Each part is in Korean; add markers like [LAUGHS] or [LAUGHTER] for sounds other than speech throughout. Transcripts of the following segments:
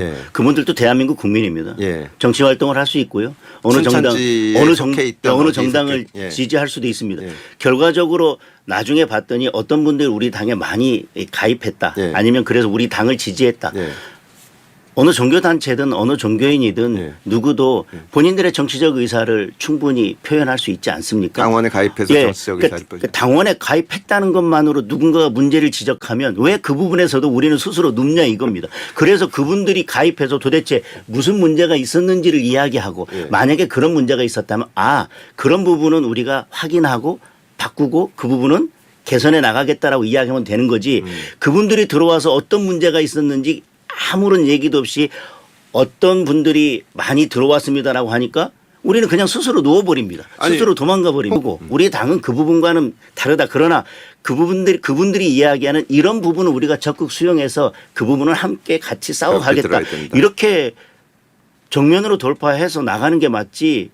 예. 그분들도 대한민국 국민입니다. 예. 정치 활동을 할 수 있고요. 어느 정당 어느 정 있던 어느 정당을 예. 지지할 수도 있습니다. 예. 결과적으로 나중에 봤더니 어떤 분들이 우리 당에 많이 가입했다. 예. 아니면 그래서 우리 당을 지지했다. 예. 어느 종교 단체든 어느 종교인이든 예. 누구도 본인들의 정치적 의사를 충분히 표현할 수 있지 않습니까? 당원에 가입해서 예, 정치적 그러니까 의사를 보여. 그 당원에 가입했다는 것만으로 누군가가 문제를 지적하면 왜 그 부분에서도 우리는 스스로 눕냐 이겁니다. 그래서 그분들이 가입해서 도대체 무슨 문제가 있었는지를 이야기하고 예. 만약에 그런 문제가 있었다면 아 그런 부분은 우리가 확인하고 바꾸고 그 부분은 개선해 나가겠다라고 이야기하면 되는 거지 음. 그분들이 들어와서 어떤 문제가 있었는지 아무런 얘기도 없이 어떤 분들이 많이 들어왔습니다라고 하니까 우리는 그냥 스스로 누워버립니다. 아니, 스스로 도망가 버리고 음. 우리 당은 그 부분과는 다르다. 그러나 그 부분들이 그분들이 이야기하는 이런 부분을 우리가 적극 수용해서 그 부분을 함께 같이 싸워가겠다. 이렇게 정면으로 돌파해서 나가는 게 맞지.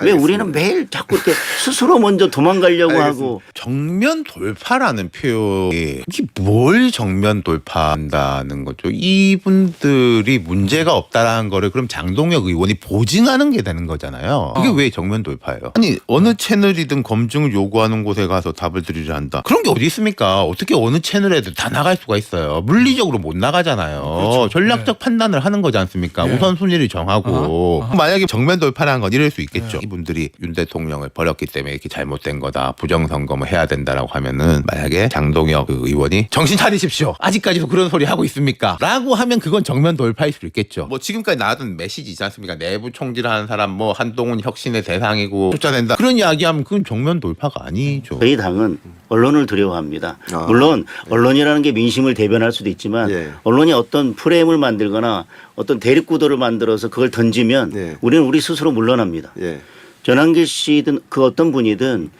왜 알겠습니다. 우리는 매일 자꾸 이렇게 스스로 먼저 도망가려고. 하고 정면 돌파라는 표현이 이게 뭘 정면 돌파한다는 거죠? 이분들이 문제가 없다라는 거를 그럼 장동혁 의원이 보증하는 게 되는 거잖아요. 그게 왜 정면 돌파예요? 아니 어느 채널이든 검증을 요구하는 곳에 가서 답을 드리려 한다. 그런 게 어디 있습니까? 어떻게 어느 채널에도 다 나갈 수가 있어요? 물리적으로 못 나가잖아요. 전략적 판단을 하는 거지 않습니까? 우선 순위를 정하고 만약에 정면 돌파라는 건 이럴 수 있겠죠. 이분들이 윤 대통령을 버렸기 때문에 이렇게 잘못된 거다. 부정선거 뭐 해야 된다라고 하면은 만약에 장동혁 그 의원이 정신 차리십시오. 아직까지도 그런 소리 하고 있습니까? 라고 하면 그건 정면 돌파일 수 있겠죠. 뭐 지금까지 나왔던 메시지지 않습니까? 내부 총질하는 사람 뭐 한동훈 혁신의 대상이고 쫓아낸다. 그런 이야기하면 그건 정면 돌파가 아니죠. 저희 당은 언론을 두려워합니다. 아. 물론 언론이라는 게 민심을 대변할 수도 있지만 예. 언론이 어떤 프레임을 만들거나 어떤 대립 구도를 만들어서 그걸 던지면 예. 우리는 우리 스스로 물러납니다. 예. 전환기 씨든 그 어떤 분이든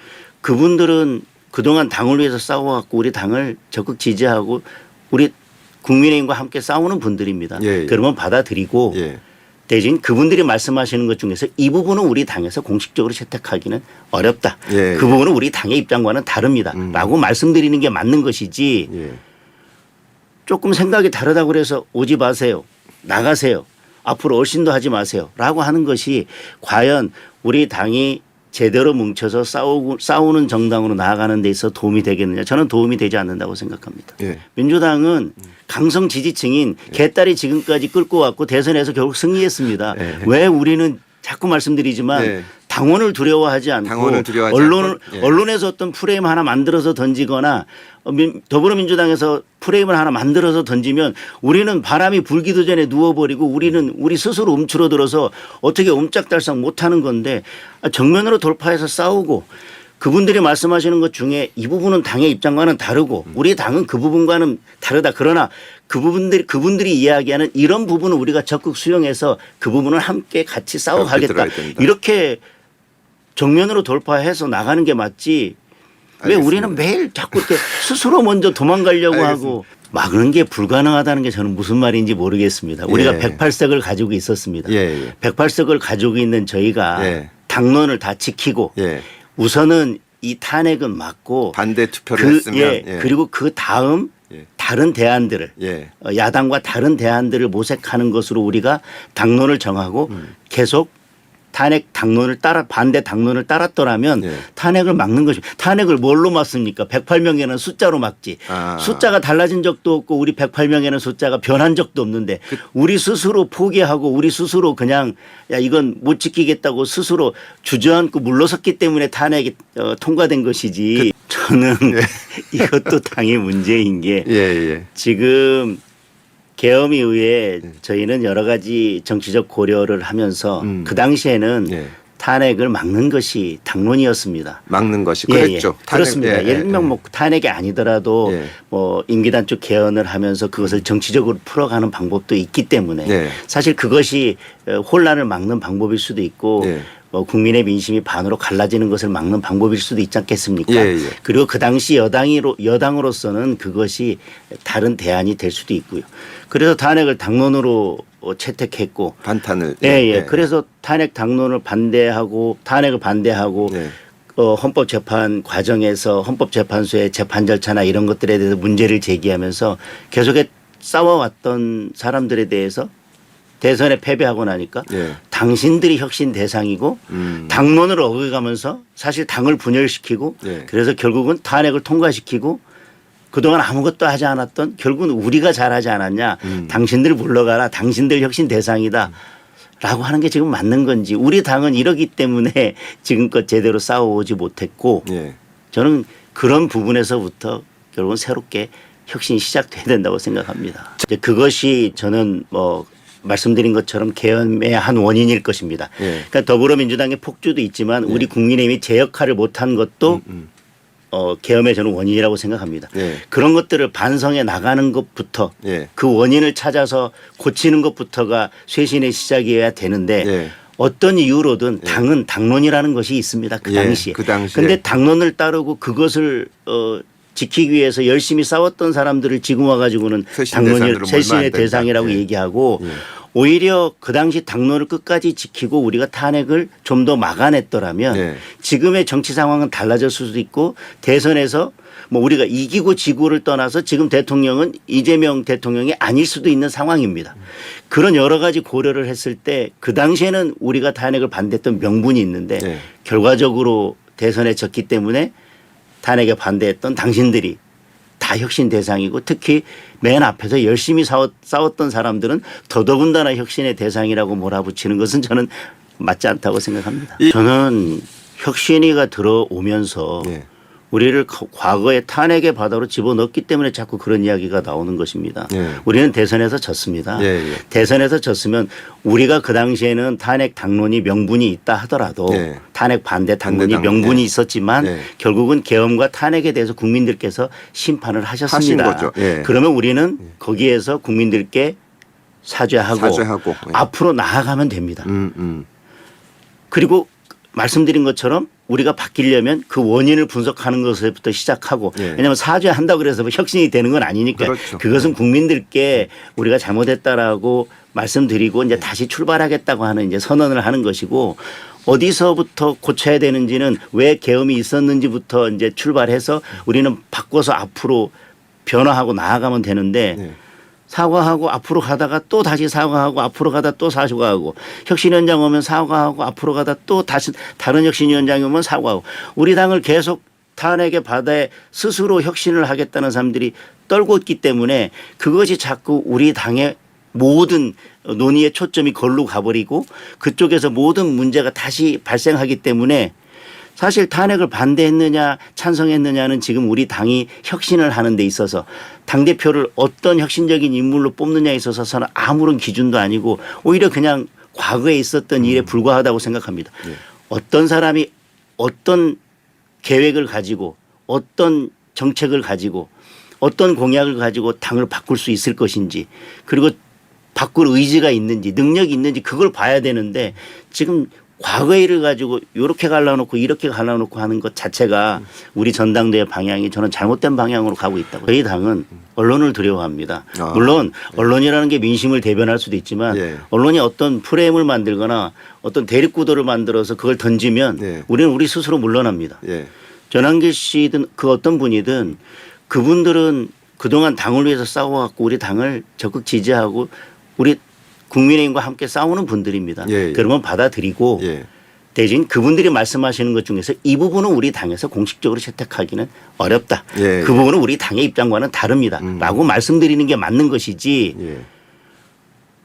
그분들은 그동안 당을 위해서 싸워왔고 우리 당을 적극 지지하고 우리 국민의힘과 함께 싸우는 분들입니다. 예, 예. 그러면 받아들이고 예. 대신 그분들이 말씀하시는 것 중에서 이 부분은 우리 당에서 공식적으로 채택하기는 어렵다. 예, 그 예. 부분은 우리 당의 입장과는 다릅니다. 음. 라고 말씀드리는 게 맞는 것이지 예. 조금 생각이 다르다고 그래서 오지 마세요. 나가세요. 앞으로 얼씬도 하지 마세요. 라고 하는 것이 과연 우리 당이 제대로 뭉쳐서 싸우고, 싸우는 정당으로 나아가는 데 있어 도움이 되겠느냐. 저는 도움이 되지 않는다고 생각합니다. 예. 민주당은 강성 지지층인 개딸이 지금까지 끌고 왔고 대선에서 결국 승리했습니다. 예. 왜 우리는 자꾸 말씀드리지만 예. 당원을 두려워하지 않고 당원을 두려워하지 언론을 않고, 예. 언론에서 어떤 프레임 하나 만들어서 던지거나 어, 민- 더불어민주당에서 프레임을 하나 만들어서 던지면 우리는 바람이 불기도 전에 누워버리고 우리는 우리 스스로 움츠러들어서 어떻게 옴짝달싹 못하는 건데 아, 정면으로 돌파해서 싸우고 그분들이 말씀하시는 것 중에 이 부분은 당의 입장과는 다르고 우리 당은 그 부분과는 다르다. 그러나 그 부분들이 그분들이 이야기하는 이런 부분을 우리가 적극 수용해서 그 부분을 함께 같이 싸워가겠다. 이렇게 정면으로 돌파해서 나가는 게 맞지. 왜 알겠습니다. 우리는 매일 자꾸 이렇게 스스로 먼저 도망가려고 알겠습니다. 하고 막는 게 불가능하다는 게 저는 무슨 말인지 모르겠습니다. 우리가 예. 108석을 가지고 있었습니다. 예, 예. 108석을 가지고 있는 저희가 예. 당론을 다 지키고 예. 우선은 이 탄핵은 맞고 반대 투표를 그, 했으면 예, 예. 그리고 그 다음 예. 다른 대안들을 예. 어, 야당과 다른 대안들을 모색하는 것으로 우리가 당론을 정하고 음. 계속 탄핵 당론을 따라 반대 당론을 따랐더라면 예. 탄핵을 막는 것이 탄핵을 뭘로 막습니까? 108명에는 숫자로 막지. 아. 숫자가 달라진 적도 없고 우리 108명에는 숫자가 변한 적도 없는데 그 우리 스스로 포기하고 우리 스스로 그냥 야 이건 못 지키겠다고 스스로 주저앉고 물러섰기 때문에 탄핵이 어, 통과된 것이지. 저는 [LAUGHS] 이것도 당의 문제인 게 예, 예. 지금 계엄 이후에 저희는 여러 가지 정치적 고려를 하면서 음. 그 당시에는 예. 탄핵을 막는 것이 당론이었습니다. 막는 것이 예, 그랬죠. 예. 그렇습니다. 탄핵, 예, 예를 들면 예. 뭐 탄핵이 아니더라도 예. 뭐 임기단 쪽 개헌을 하면서 그것을 정치적으로 풀어가는 방법도 있기 때문에 예. 사실 그것이 어, 혼란을 막는 방법일 수도 있고 예. 뭐 국민의 민심이 반으로 갈라지는 것을 막는 방법일 수도 있지 않겠습니까? 예, 예. 그리고 그 당시 여당이로 여당으로서는 그것이 다른 대안이 될 수도 있고요. 그래서 탄핵을 당론으로 어, 채택했고 반탄을 예, 예. 그래서 탄핵 당론을 반대하고 탄핵을 반대하고 예. 어, 헌법재판 과정에서 헌법재판소의 재판 절차나 이런 것들에 대해서 문제를 제기하면서 계속해 싸워왔던 사람들에 대해서 대선에 패배하고 나니까 예. 당신들이 혁신 대상이고 음. 당론을 어겨가면서 사실 당을 분열시키고 예. 그래서 결국은 탄핵을 통과시키고 그동안 아무것도 하지 않았던 결국은 우리가 잘하지 않았냐 음. 당신들 물러가라 당신들 혁신 대상이다 라고 하는 게 지금 맞는 건지 우리 당은 이러기 때문에 [LAUGHS] 지금껏 제대로 싸워오지 못했고 예. 저는 그런 부분에서부터 결국은 새롭게 혁신이 시작돼야 된다고 생각합니다. 이제 그것이 저는 뭐 말씀드린 것처럼 개헌의 한 원인일 것입니다. 예. 그러니까 더불어민주당의 폭주도 있지만 우리 국민의힘이 제 역할을 못한 것도 음. 어, 계엄의 저는 원인이라고 생각합니다. 예. 그런 것들을 반성해 나가는 것부터 예. 그 원인을 찾아서 고치는 것부터가 쇄신의 시작이어야 되는데 예. 어떤 이유로든 당은 당론이라는 것이 있습니다. 그 예, 당시에. 그 당시에. 근데 당론을 따르고 그것을 어 지키기 위해서 열심히 싸웠던 사람들을 지금 와가지고는 쇄신 당론이 대상으로 몰면 안 쇄신의 된다. 대상이라고 예. 얘기하고 예. 오히려 그 당시 당론을 끝까지 지키고 우리가 탄핵을 좀 더 막아냈더라면 예. 지금의 정치 상황은 달라졌을 수도 있고 대선에서 뭐 우리가 이기고 지구를 떠나서 지금 대통령은 이재명 대통령이 아닐 수도 있는 상황입니다. 그런 여러 가지 고려를 했을 때 그 당시에는 우리가 탄핵을 반대했던 명분이 있는데 예. 결과적으로 대선에 졌기 때문에 탄핵에 반대했던 당신들이 다 혁신 대상이고 특히 맨 앞에서 열심히 싸웠, 싸웠던 사람들은 더더군다나 혁신의 대상이라고 몰아붙이는 것은 저는 맞지 않다고 생각합니다. 이- 저는 혁신이가 들어오면서 예. 우리를 거- 과거의 탄핵의 바다로 집어넣기 때문에 자꾸 그런 이야기가 나오는 것입니다. 예. 우리는 대선에서 졌습니다. 예, 예. 대선에서 졌으면 우리가 그 당시에는 탄핵 당론이 명분이 있다 하더라도 예. 탄핵 반대 당론이 반대 명분이 예. 있었지만 예. 결국은 계엄과 탄핵에 대해서 국민들께서 심판을 하셨습니다. 예. 그러면 우리는 거기에서 국민들께 사죄하고, 사죄하고. 예. 앞으로 나아가면 됩니다. 음, 음. 그리고 말씀드린 것처럼 우리가 바뀌려면 그 원인을 분석하는 것부터 시작하고 예. 왜냐하면 사죄한다고 그래서 뭐 혁신이 되는 건 아니니까 그렇죠. 그것은 국민들께 우리가 잘못했다라고 말씀드리고 이제 다시 출발하겠다고 하는 이제 선언을 하는 것이고 어디서부터 고쳐야 되는지는 왜 계엄이 있었는지부터 이제 출발해서 우리는 바꿔서 앞으로 변화하고 나아가면 되는데 예. 사과하고 앞으로 가다가 또 다시 사과하고 앞으로 가다 또 사과하고 혁신위원장 오면 사과하고 앞으로 가다 또 다시 다른 혁신위원장이 오면 사과하고 우리 당을 계속 탄핵의 바다에 스스로 혁신을 하겠다는 사람들이 떨고 있기 때문에 그것이 자꾸 우리 당의 모든 논의의 초점이 걸로 가버리고 그쪽에서 모든 문제가 다시 발생하기 때문에 사실 탄핵을 반대했느냐 찬성했느냐는 지금 우리 당이 혁신을 하는 데 있어서 당대표를 어떤 혁신적인 인물로 뽑느냐에 있어서는 아무런 기준도 아니고 오히려 그냥 과거에 있었던 일에 불과하다고 생각합니다. 어떤 사람이 어떤 계획을 가지고 어떤 정책을 가지고 어떤 공약을 가지고 당을 바꿀 수 있을 것인지 그리고 바꿀 의지가 있는지 능력이 있는지 그걸 봐야 되는데 지금 과거의 일을 가지고 이렇게 갈라놓고 이렇게 갈라놓고 하는 것 자체가 우리 전당대회 방향이 저는 잘못된 방향으로 가고 있다고. 저희 당은 언론을 두려워합니다. 아, 물론 언론이라는 게 민심을 대변할 수도 있지만 예. 언론이 어떤 프레임을 만들거나 어떤 대립구도를 만들어서 그걸 던지면 예. 우리는 우리 스스로 물러납니다. 예. 전환길 씨든 그 어떤 분이든 그분들은 그동안 당을 위해서 싸워왔고 우리 당을 적극 지지하고 우리 국민의힘과 함께 싸우는 분들입니다. 예, 예. 그러면 받아들이고 예. 대신 그분들이 말씀하시는 것 중에서 이 부분은 우리 당에서 공식적으로 채택하기는 어렵다. 예, 그 부분은 우리 당의 입장과는 다릅니다. 음. 라고 말씀드리는 게 맞는 것이지 예.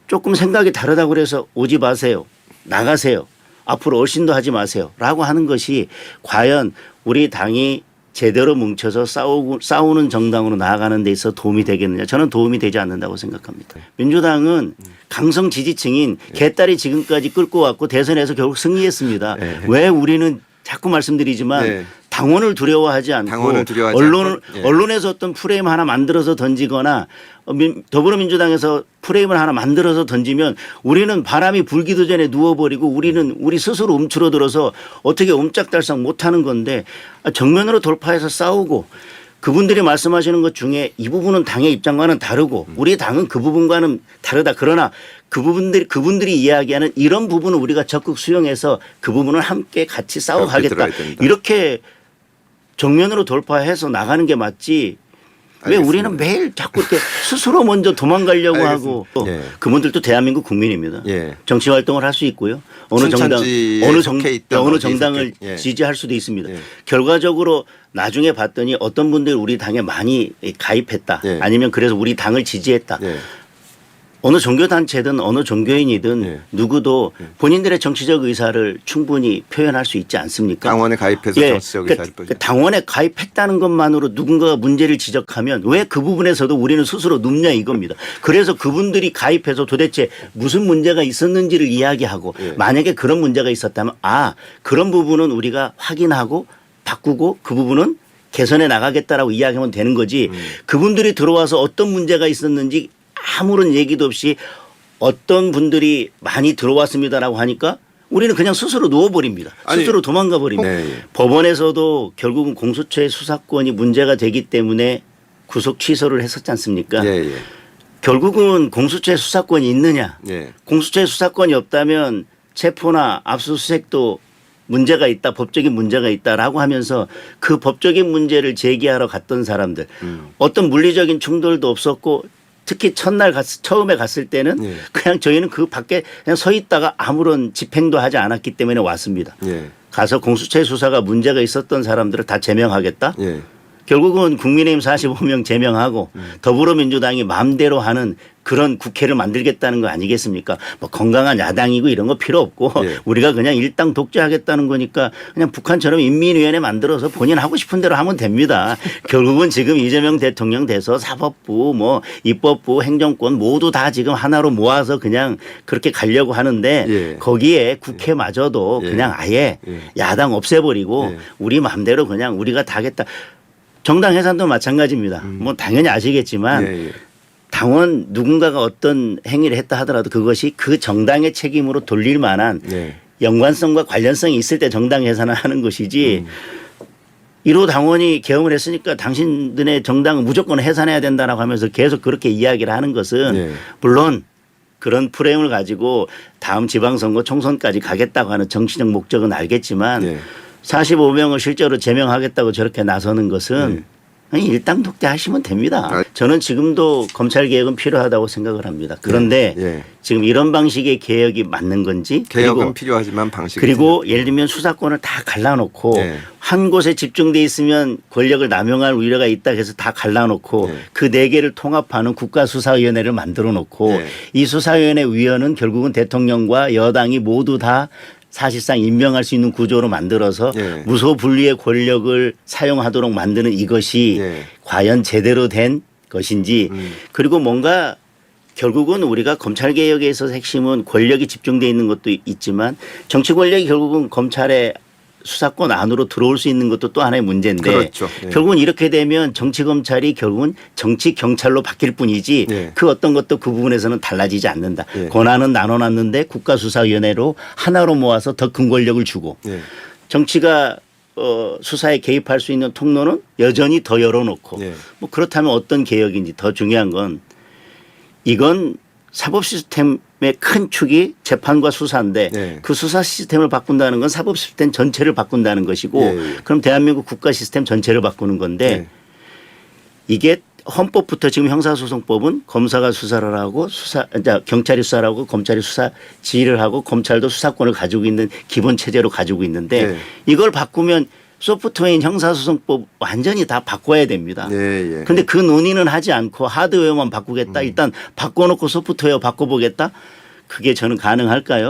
조금 생각이 다르다고 그래서 오지 마세요. 나가세요. 앞으로 얼씬도 하지 마세요. 라고 하는 것이 과연 우리 당이 제대로 뭉쳐서 싸우고, 싸우는 정당으로 나아가는 데 있어 도움이 되겠느냐. 저는 도움이 되지 않는다고 생각합니다. 민주당은 강성 지지층인 개딸이 지금까지 끌고 왔고 대선에서 결국 승리했습니다. 네. 왜 우리는 자꾸 말씀드리지만 네. 당원을 두려워하지 않고 당원을 두려워하지 언론을 않고, 예. 언론에서 어떤 프레임 하나 만들어서 던지거나 어, 민- 더불어민주당에서 프레임을 하나 만들어서 던지면 우리는 바람이 불기도 전에 누워버리고 우리는 우리 스스로 움츠러들어서 어떻게 옴짝달싹 못하는 건데 아, 정면으로 돌파해서 싸우고 그분들이 말씀하시는 것 중에 이 부분은 당의 입장과는 다르고 음. 우리 당은 그 부분과는 다르다. 그러나 그 부분들이 그분들이 이야기하는 이런 부분은 우리가 적극 수용해서 그 부분을 함께 같이 싸워가겠다. 들어야 된다. 이렇게 정면으로 돌파해서 나가는 게 맞지 왜 알겠습니다. 우리는 매일 자꾸 이렇게 스스로 먼저 도망가려고 하고. 예. 그분들도 대한민국 국민입니다. 예. 정치 활동을 할 수 있고요. 어느 정당 어느 정 속해 어느 어디에 정당을 속해- 예. 지지할 수도 있습니다. 예. 결과적으로 나중에 봤더니 어떤 분들이 우리 당에 많이 가입했다. 예. 아니면 그래서 우리 당을 지지했다. 예. 어느 종교 단체든 어느 종교인이든 예. 누구도 본인들의 정치적 의사를 충분히 표현할 수 있지 않습니까? 당원에 가입해서 예, 정치적 그러니까 의사를 보죠. 그 당원에 가입했다는 것만으로 누군가가 문제를 지적하면 왜 그 부분에서도 우리는 스스로 눕냐 이겁니다. 그래서 그분들이 가입해서 도대체 무슨 문제가 있었는지를 이야기하고 예. 만약에 그런 문제가 있었다면 아 그런 부분은 우리가 확인하고 바꾸고 그 부분은 개선해 나가겠다라고 이야기하면 되는 거지 음. 그분들이 들어와서 어떤 문제가 있었는지 아무런 얘기도 없이 어떤 분들이 많이 들어왔습니다라고 하니까 우리는 그냥 스스로 누워버립니다. 아니, 스스로 도망가 버립니다. 네, 예. 법원에서도 결국은 공수처의 수사권이 문제가 되기 때문에 구속 취소를 했었지 않습니까? 예, 예. 결국은 공수처의 수사권이 있느냐? 예. 공수처의 수사권이 없다면 체포나 압수수색도 문제가 있다, 법적인 문제가 있다라고 하면서 그 법적인 문제를 제기하러 갔던 사람들 음. 어떤 물리적인 충돌도 없었고 특히 첫날 갔, 처음에 갔을 때는 예. 그냥 저희는 그 밖에 그냥 서 있다가 아무런 집행도 하지 않았기 때문에 왔습니다. 예. 가서 공수처의 수사가 문제가 있었던 사람들을 다 제명하겠다. 예. 결국은 국민의힘 45명 제명하고 음. 더불어민주당이 마음대로 하는 그런 국회를 만들겠다는 거 아니겠습니까? 뭐 건강한 야당이고 이런 거 필요 없고 예. 우리가 그냥 일당 독재하겠다는 거니까 그냥 북한처럼 인민위원회 만들어서 본인 하고 싶은 대로 하면 됩니다. [LAUGHS] 결국은 지금 이재명 대통령 돼서 사법부 뭐 입법부 행정권 모두 다 지금 하나로 모아서 그냥 그렇게 가려고 하는데 예. 거기에 국회마저도 예. 그냥 아예 예. 야당 없애버리고 예. 우리 마음대로 그냥 우리가 다 하겠다. 정당 해산도 마찬가지입니다. 뭐 당연히 아시겠지만 음. 예, 예. 당원 누군가가 어떤 행위를 했다 하더라도 그것이 그 정당의 책임으로 돌릴 만한 예. 연관성과 관련성이 있을 때 정당 해산을 하는 것이지 음. 1호 당원이 개헌을 했으니까 당신들의 정당은 무조건 해산해야 된다라고 하면서 계속 그렇게 이야기를 하는 것은 예. 물론 그런 프레임을 가지고 다음 지방선거 총선까지 가겠다고 하는 정치적 목적은 알겠지만 예. 45명을 실제로 제명하겠다고 저렇게 나서는 것은 그냥 일당 독대하시면 됩니다. 네. 아. 저는 지금도 검찰 개혁은 필요하다고 생각을 합니다. 그런데 예. 지금 이런 방식의 개혁이 맞는 건지 개혁은 그리고 필요하지만 방식이 그리고 예를 들면 수사권을 다 갈라놓고 네. 한 곳에 집중돼 있으면 권력을 남용할 우려가 있다 해서 다 갈라놓고 네. 그네 개를 통합하는 국가수사위원회를 만들어 놓고 네. 이 수사위원회 위원은 결국은 대통령과 여당이 모두 다 사실상 임명할 수 있는 구조로 만들어서 네. 무소불위의 권력을 사용하도록 만드는 이것이 네. 과연 제대로 된 것인지 음. 그리고 뭔가 결국은 우리가 검찰 개혁에 있어서 핵심은 권력이 집중돼 있는 것도 있지만 정치 권력이 결국은 검찰의 수사권 안으로 들어올 수 있는 것도 또 하나의 문제인데 그렇죠. 네. 결국은 이렇게 되면 정치 검찰이 결국은 정치 경찰로 바뀔 뿐이지 네. 그 어떤 것도 그 부분에서는 달라지지 않는다. 네. 권한은 나눠놨는데 국가수사위원회로 하나로 모아서 더큰 권력을 주고 예. 정치가 어, 수사에 개입할 수 있는 통로는 여전히 더 열어놓고 예. 뭐 그렇다면 어떤 개혁인지 더 중요한 건 이건 사법 시스템의 큰 축이 재판과 수사인데 네. 그 수사 시스템을 바꾼다는 건 사법 시스템 전체를 바꾼다는 것이고 예, 예. 그럼 대한민국 국가 시스템 전체를 바꾸는 건데 예. 이게 헌법부터 지금 형사소송법은 검사가 수사를 하고 수사, 이제 경찰이 수사를 하고 검찰이 수사 지휘를 하고 검찰도 수사권을 가지고 있는 기본 체제로 가지고 있는데 네. 이걸 바꾸면 소프트웨어인 형사소송법 완전히 다 바꿔야 됩니다. 예, 예. 근데 그 논의는 하지 않고 하드웨어만 바꾸겠다. 일단 바꿔놓고 소프트웨어 바꿔보겠다. 그게 저는 가능할까요?